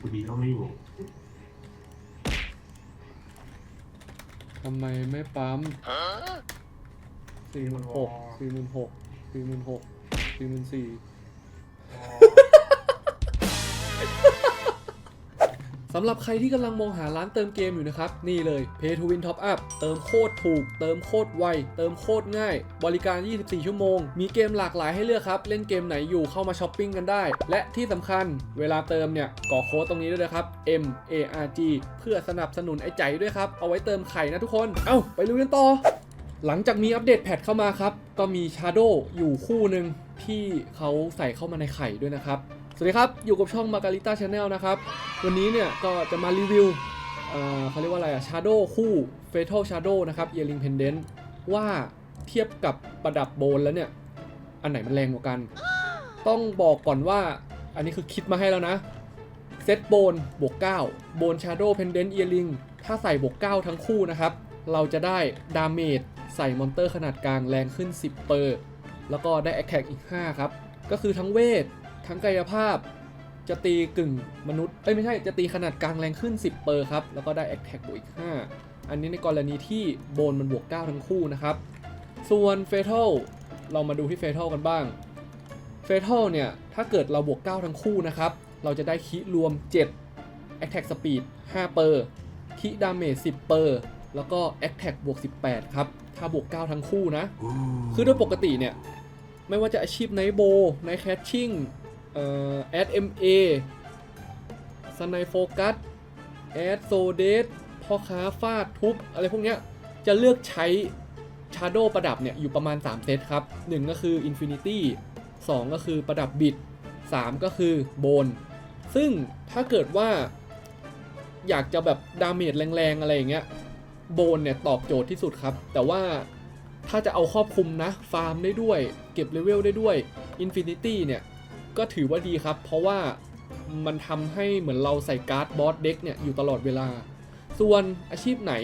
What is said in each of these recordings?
คุณดีก็ไม่อยู่ทำไมไม่ปั๊มสี่หมื่นหกสี่หมื่นหกสี่หมื่นหกสี่หมื่นสี่ สำหรับใครที่กำลังมองหาร้านเติมเกมอยู่นะครับ นี่เลย Pay to Win Top Up เติมโคตรถูก เติมโคตรไว เติมโคตรง่าย บริการ 24 ชั่วโมง มีเกมหลากหลายให้เลือกครับ เล่นเกมไหนอยู่เข้ามาช้อปปิ้งกันได้ และที่สำคัญเวลาเติมเนี่ยกรอกโค้ดตรงนี้ด้วยนะครับ M A R G เพื่อสนับสนุนไอ้ใจด้วยครับ เอาไว้เติมไข่นะทุกคน เอ้าไปลุยกันต่อ หลังจากมีอัปเดตแพทเข้ามาครับ ก็มี Shadow อยู่คู่หนึ่งที่เขาใส่เข้ามาในไข่ด้วยนะครับ สวัสดีครับ อยู่กับช่อง Margarita Channel นะครับ วันนี้เนี่ยก็จะมารีวิวเขาเรียกว่าอะไรอะ Shadow คู่ Fatal Shadow นะครับ Earring Pendant ว่าเทียบกับประดับโบนแล้วเนี่ย อันไหนมันแรงกว่ากัน ต้องบอกก่อนว่าอันนี้คือคิดมาให้แล้วนะ เซตโบนบวก9โบน Shadow Pendant Earring ถ้าใส่บวก9ทั้งคู่นะครับ เราจะได้ดาเมจใส่มอนเตอร์ขนาดกลางแรงขึ้น 10 เปอร์ แล้วก็ได้ Attack อีก 5 ครับ ก็คือทั้งเวท ทั้งกายภาพ จะตีกึ่งมนุษย์เอ้ยไม่ใช่จะตีขนาดกลางแรงขึ้น 10 เปอร์ครับ แล้วก็ได้ Attack บวกอีก 5 อันนี้ในกรณีที่โบนมันบวก 9 ทั้งคู่นะครับ ส่วน Fatal เรามาดูที่ Fatal กันบ้าง Fatal เนี่ย ถ้าเกิดเราบวก 9 ทั้งคู่นะครับ เราจะได้คิรวม 7 Attack Speed 5 เปอร์คิดาเมจ10 เปอร์แล้วก็ Attack บวก 18 ครับ ถ้าบวก 9 ทั้งคู่นะ คือโดยปกติเนี่ย ไม่ว่าจะอาชีพไนโบไนแคชชิ่ง เอ่อแอดเอ็มเอสไนโฟกัสแอดโซเดสพ่อค้าฟาดทุบอะไรพวกเนี้ย จะเลือกใช้ชาร์โดประดับเนี่ย อยู่ประมาณ 3 เซตครับ 1 ก็คือ Infinity 2 ก็คือประดับบิด 3 ก็คือโบน ซึ่งถ้าเกิดว่าอยากจะแบบดาเมจแรงๆ อะไรอย่างเงี้ยโบนเนี่ย ตอบโจทย์ที่สุดครับ แต่ว่าถ้าจะเอาครอบคลุมนะ ฟาร์มได้ด้วย เก็บเลเวลได้ด้วย Infinity เนี่ย ก็ถือว่าดีครับ เพราะว่ามันทำให้เหมือนเราใส่การ์ดบอสเด็กเนี่ยอยู่ตลอดเวลา ส่วนอาชีพไหน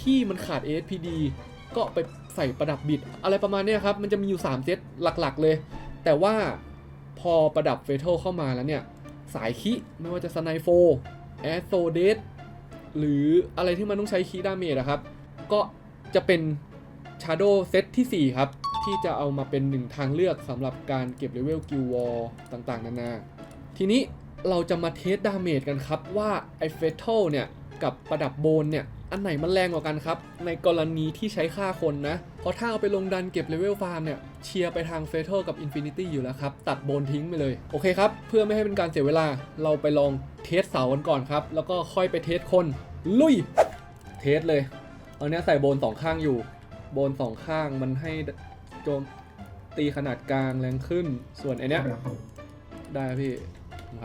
ที่มันขาด ASPD ก็ไปใส่ประดับบิด อะไรประมาณนี้ครับ มันจะมีอยู่ 3 เซตหลักๆเลย แต่ว่าพอประดับเฟเทลเข้ามาแล้วเนี่ย สายคิไม่ว่าจะสไนโฟแอสโซเดสหรืออะไรที่มันต้องใช้คีดาเมจอะครับ ก็จะเป็น Shadow เซตที่ 4 ครับ ที่จะเอามาเป็นหนึ่งทางเลือกสำหรับการเก็บเลเวลกิลวอลต่างๆ นานา ทีนี้เราจะมาเทสดาเมจกันครับว่าไอเฟเทลเนี่ยกับประดับโบนเนี่ยอันไหนมันแรงกว่ากันครับ ในกรณีที่ใช้ฆ่าคนนะ เพราะถ้าเอาไปลงดันเก็บเลเวลฟาร์มเนี่ย เชียร์ไปทางเฟเทลกับอินฟินิตี้อยู่แล้วครับ ตัดโบนทิ้งไปเลย โอเคครับ เพื่อไม่ให้เป็นการเสียเวลาเราไปลองเทสเสากันก่อนครับ แล้วก็ค่อยไปเทสคน ลุย เทสเลยเอาเนี้ยใส่โบนสองข้างอยู่ โบนสองข้างมันให้ จมตีขนาดกลางแรงขึ้น ส่วนไอเนี้ยได้ครับพี่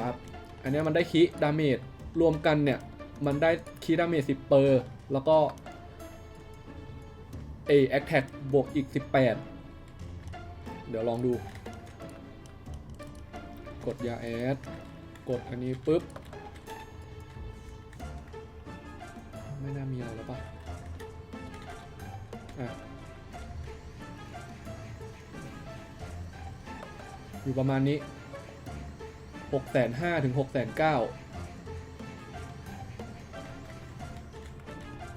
ครับอันเนี้ยมันได้คีดาเมจรวมกันเนี่ย มันได้คีดาเมจ10เปอร์แล้วก็เอแอคแท็กบวกอีก18เดี๋ยวลองดู กดยาแอด กดอันนี้ปุ๊บ ไม่น่ามีอะไรแล้วปะอะ อยู่ประมาณนี้หกแสนห้าถึงหกแสนเก้า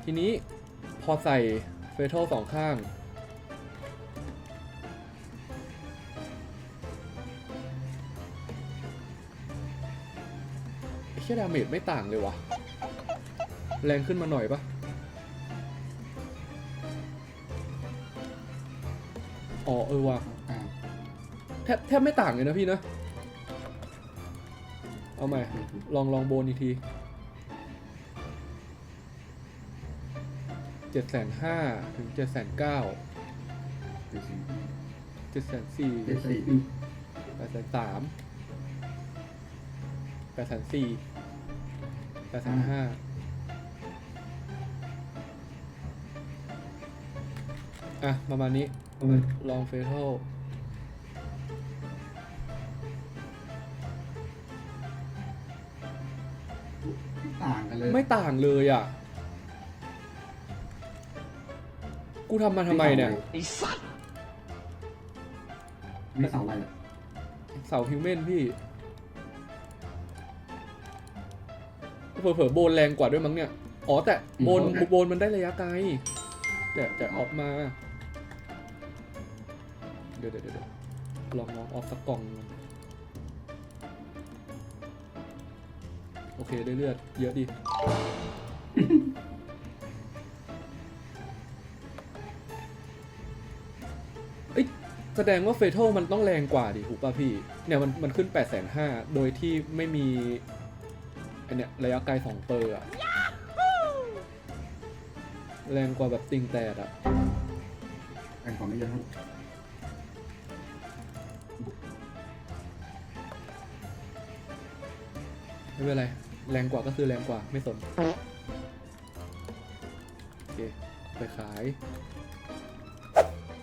ทีนี้พอใส่เฟเทลสองข้าง เชี่ยดาเมจไม่ต่างเลยวะแรงขึ้นมาหน่อยปะอ๋อเออว่ะ แทบแทบไม่ต่างเลยนะพี่นะ เอาใหม่ ลองลองโบนอีกทีเจ็ดแสนห้าถึงเจ็ดแสนเก้าเจ็ดแสนสี่แปดแสนสามแปดแสนสี่แปดแสนห้าอะ ประมาณนี้ลองเฟเทล ต่างกันเลยไม่ต่างเลยอะ กูทำมาทำไมเนี่ยไม่สองอะไรอะเสาฮิวแมนพี่เผลอๆโบนแรงกว่าด้วยมั้งเนี่ย อ๋อแต่โบนอืมโบนมันได้ระยะไกล แต่แต่ออกมา เดี๋ยวเดี๋ยวเดี๋ยวลองลองออกสักกล่อง โอเคได้เลือดเยอะดี เอ้ยแสดงว่าเฟเทลมันต้องแรงกว่าดิถูกป่ะพี่ เนี่ยมันมันขึ้น8 5 0 0 0โดยที่ไม่มีอันเนี้ยระยะไกล2เปอร์อะแรงกว่าแบบติงแตดอะแข่งของไม่เยอะครับไม่เป็นไร แรงกว่าก็คือแรงกว่าไม่สนโอเคไปขาย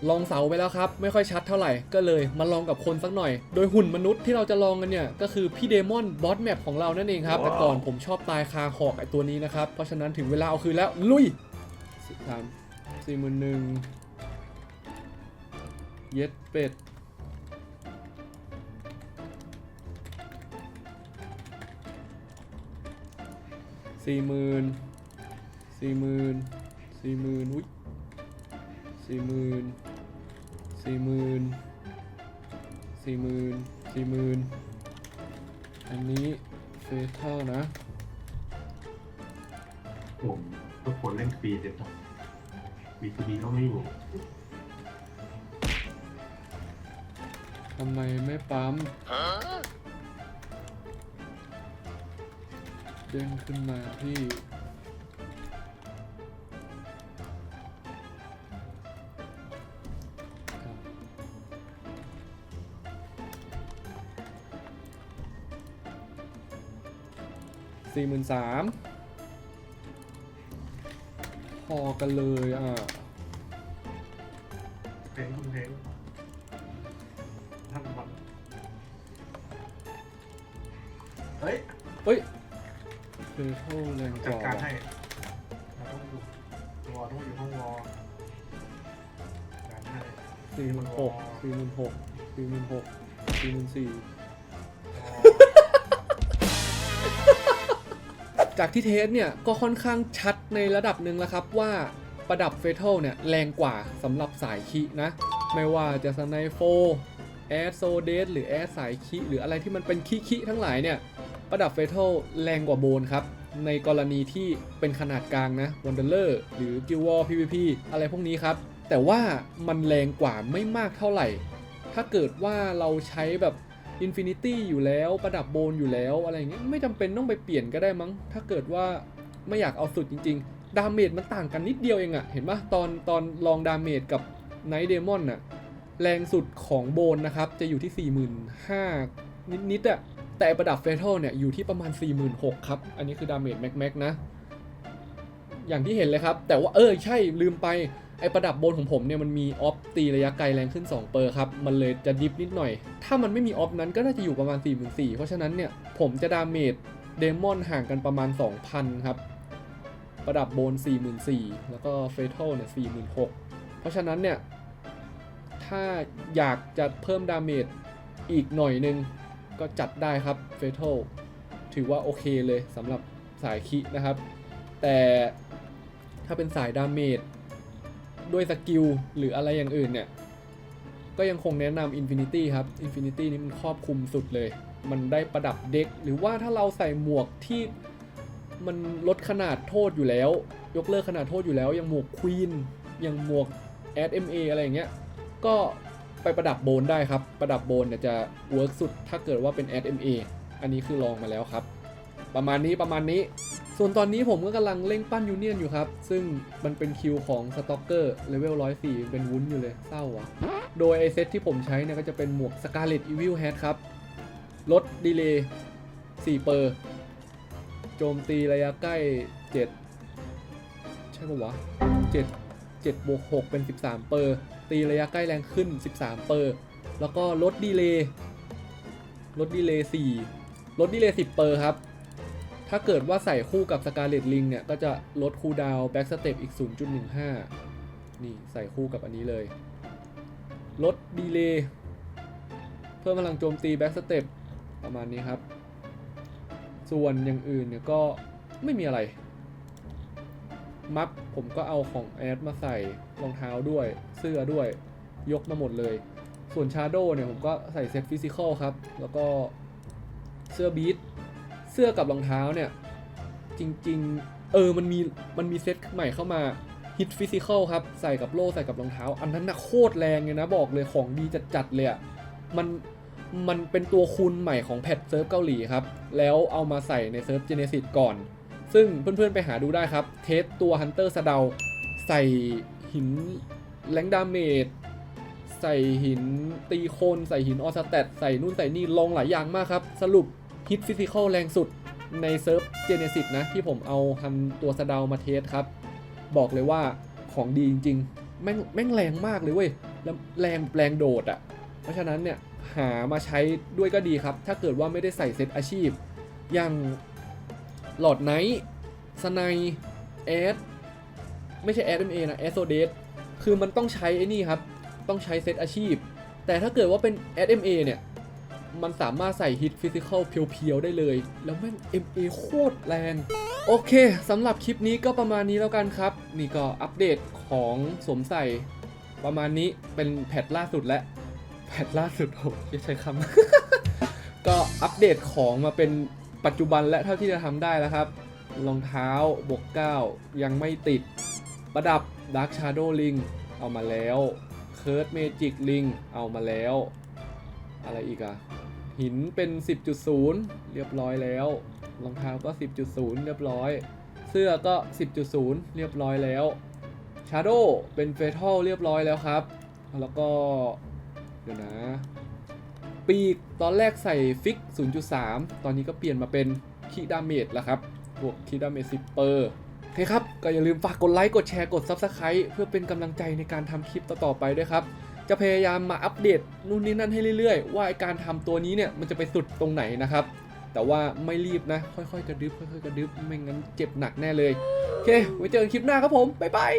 ลองเสาไปแล้วครับ ไม่ค่อยชัดเท่าไหร่ก็เลยมาลองกับคนสักหน่อย โดยหุ่นมนุษย์ที่เราจะลองกันเนี่ย ก็คือพี่เดมอนบอสแมปของเรานั่นเองครับ แต่ก่อนผมชอบตายคาหอกไอตัวนี้นะครับ เพราะฉะนั้นถึงเวลาเอาคืนแล้วลุยสิบสามสี่หมื่นหนึ่งเย็ดเป็ด สี่หมื่นสี่หมื่นสี่หมื่นอุ้ยสี่หมื่นสี่หมื่นสี่หมื่นสี่หมื่นอันนี้เฟเท่านะผมทุกคนเล่นฟรีเด็ดบีทูบีก็ไม่อยู่ทำไมไม่ปั๊ม เด้งขึ้นมาที่สี่หมื่นสามพอกันเลยอะ เพลงคุณเพลง เฟเท่าแรงกจัดว่าการว่ะให้เราต้องอยู่วอต้องอยู่ห้องวอการให้สี่หมื่นหกสี่หมื่นหกสี่หมื่นหกสี่หมื่นสี่จากที่เทสเนี่ย ก็ค่อนข้างชัดในระดับหนึ่งแล้วครับว่าประดับเฟเทลเนี่ย แรงกว่าสำหรับสายคินะ ไม่ว่าจะสไนโฟแอดโซเดสหรือแอดสายคิหรืออะไรที่มันเป็นคิคิทั้งหลายเนี่ย ประดับเฟเทลแรงกว่าโบนครับ ในกรณีที่เป็นขนาดกลางนะวันเดอร์หรือกิววอล PVP อะไรพวกนี้ครับ แต่ว่ามันแรงกว่าไม่มากเท่าไหร่ ถ้าเกิดว่าเราใช้แบบ Infinity อยู่แล้วประดับโบนอยู่แล้วอะไรอย่างเงี้ยไม่จำเป็นต้องไปเปลี่ยนก็ได้มั้ง ถ้าเกิดว่าไม่อยากเอาสุดจริง ๆ ดาเมจมันต่างกันนิดเดียวเองอะเห็นปะตอนตอนลองดาเมจกับ Night Demon น่ะแรงสุดของโบนนะครับ จะอยู่ที่ 45,000นิดๆอะ แต่ประดับเฟเทลเนี่ยอยู่ที่ประมาณ 46,000ครับ อันนี้คือดาเมจแม็กๆนะ อย่างที่เห็นเลยครับ แต่ว่าเออใช่ลืมไป ไอประดับบนของผมเนี่ยมันมีออฟตีระยะไกลแรงขึ้น 2 เปอร์ครับ มันเลยจะดิฟนิดหน่อย ถ้ามันไม่มีออฟนั้นก็น่าจะอยู่ประมาณ 4 4 0 0เพราะฉะนั้นเนี่ยผมจะดาเมจเดมอนห่างกันประมาณ 2,000 ครับ ประดับโบน 44,000 แล้วก็เฟเทลเนี่ย46,000 เพราะฉะนั้นเนี่ยถ้าอยากจะเพิ่มดาเมจอีกหน่อยนึง ก็จัดได้ครับเฟเทลถือว่าโอเคเลยสำหรับสายคินะครับ แต่ถ้าเป็นสายดาเมจด้วยสกิลหรืออะไรอย่างอื่นเนี่ย ก็ยังคงแนะนำ Infinity ครับ Infinity นี่มันครอบคลุมสุดเลย มันได้ประดับเด็ก หรือว่าถ้าเราใส่หมวกที่มันลดขนาดโทษอยู่แล้ว ยกเลิกขนาดโทษอยู่แล้ว อย่างหมวกควีนอย่างหมวก a d MA อะไรอย่างเงี้ย ก็ ไปประดับโบนได้ครับ ประดับโบนเนี่ยจะเวิร์กสุดถ้าเกิดว่าเป็น a d MA อันนี้คือลองมาแล้วครับ ประมาณนี้ประมาณนี้ ส่วนตอนนี้ผมก็กำลังเร่งปั้นยูเนียนอยู่ครับ ซึ่งมันเป็นคิวของสต็อกเกอร์เลเวล104 เป็นวุ้นอยู่เลยเศร้าอะโดยไอเซตที่ผมใช้เนี่ยก็จะเป็นหมวก Scarlet Evil Hat ครับลดดีเลย์4เปอร์โจมตีระยะใกล้ 7 ใช่ปะวะ 7 7บวก6เป็น 13 เปอร์ ตีระยะใกล้แรงขึ้น 13 เปอร์ แล้วก็ลดดีเลย์ลดดีเลย์4ลดดีเลย์10 เปอร์ครับ ถ้าเกิดว่าใส่คู่กับ Scarlet Ring เนี่ย ก็จะลดคูดาวน์ Back Step อีก 0.15 นี่ใส่คู่กับอันนี้เลย ลดดีเลย์เพิ่มพลังโจมตี Back Step ประมาณนี้ครับ ส่วนอย่างอื่นเนี่ยก็ไม่มีอะไร มัฟผมก็เอาของแอดมาใส่รองเท้าด้วยเสื้อด้วยยกมาหมดเลย ส่วนชาโดเนี่ยผมก็ใส่เซ็ตฟิสิกอลครับ แล้วก็เสื้อบีทเสื้อกับรองเท้าเนี่ย จริงๆ เออมันมีมันมีเซ็ตใหม่เข้ามาฮิตฟิสิกอลครับ ใส่กับโล่ใส่กับรองเท้า อันนั้นนะโคตรแรงเลยนะบอกเลยของดีจัดๆเลยอะมันมันเป็นตัวคูณใหม่ของแพทเซิร์ฟเกาหลีครับ แล้วเอามาใส่ในเซิร์ฟเจเนซิสก่อน ซึ่งเพื่อนๆไปหาดูได้ครับ เทสตัวฮันเตอร์สะเดา ใส่หินแรงดาเมจใส่หินตีโคนใส่หินออสแตทใส่นู่นใส่นี่ลงหลายอย่างมากครับ สรุปฮิตฟิสิกอลแรงสุดในเซิร์ฟเจเนซิสนะ ที่ผมเอาฮันตัวสะเดามาเทสครับ บอกเลยว่าของดีจริงๆ แม่งแม่งแรงมากเลยเว้ย แล้วแรงแรงโดดอะ่ะ เพราะฉะนั้นเนี่ยหามาใช้ด้วยก็ดีครับ ถ้าเกิดว่าไม่ได้ใส่เซตอาชีพ อย่าง หลอดไนท์สไนแอดไม่ใช่แอดเอ็มเอนะแอดโซเดสคือมันต้องใช้ไอ้นี่ครับ ต้องใช้เซตอาชีพ แต่ถ้าเกิดว่าเป็น SMA เนี่ย มันสามารถใส่ฮิตฟิสิกอลเพียวๆได้เลย แล้วแม่ง MA โคตรแรงโอเคสำหรับคลิปนี้ก็ประมาณนี้แล้วกันครับ นี่ก็อัปเดตของสวมใส่ประมาณนี้เป็นแพทล่าสุดแล้วแพทล่าสุดโอ้ยใช้คำก็อัปเดตของมาเป็น ปัจจุบันและเท่าที่จะทำได้แล้วครับ รองเท้าบวก9ยังไม่ติด ประดับ Dark Shadow Ring เอามาแล้ว Curse Magic Ring เอามาแล้ว อะไรอีกอะหินเป็น 10.0 เรียบร้อยแล้ว รองเท้าก็ 10.0 เรียบร้อย เสื้อก็ 10.0 เรียบร้อยแล้ว Shadow เป็น Fatal เรียบร้อยแล้วครับ แล้วก็ เดี๋ยวนะ ปีกตอนแรกใส่ฟิก 0.3 ตอนนี้ก็เปลี่ยนมาเป็นคีดาเมจแล้วครับบวกคีดาเมจ10เปอร์โอเคครับ ก็อย่าลืมฝากกดไลค์ กดแชร์ กด Subscribe เพื่อเป็นกำลังใจในการทำคลิปต่อ ๆ ไปด้วยครับ จะพยายามมาอัปเดตนู่นนี่นั่นให้เรื่อย ๆ ว่าการทำตัวนี้เนี่ยมันจะไปสุดตรงไหนนะครับ แต่ว่าไม่รีบนะ ค่อย ๆ กระดึบค่อยๆกระดึบไม่งั้นเจ็บหนักแน่เลย โอเค ไว้เจอกันคลิปหน้าครับผม บ๊ายบาย